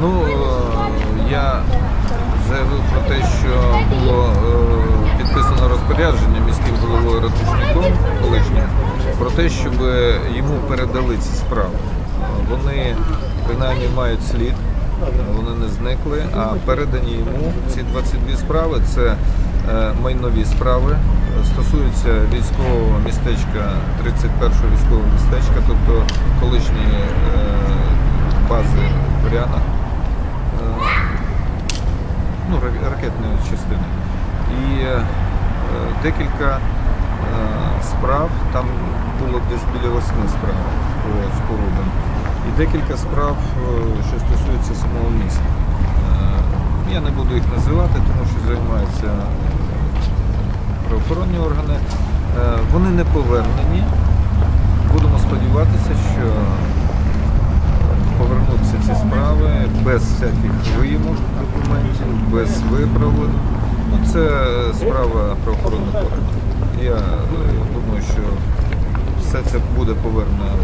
Ну, е, я заявив про те, що було е, підписано розпорядження міським головою Ратушником колишнім про те, щоб йому передали ці справи. Вони принаймні мають слід, вони не зникли, а передані йому ці 22 справи це е, майнові справи, стосуються військового містечка, 31-го військового містечка, тобто колишньої бази в Рянах ракетної частини. І е, декілька е, справ, там було десь біля восьми справ по спорудам. І декілька справ, е, що стосуються самого міста. Я не буду їх називати, тому що займаються правоохоронні органи. Вони не повернені. Будемо сподіватися, що повернуться ці справи без всяких виїмок документів, без виправлень. Ну, це справа правоохоронних органів. Я е, думаю, що все це буде повернено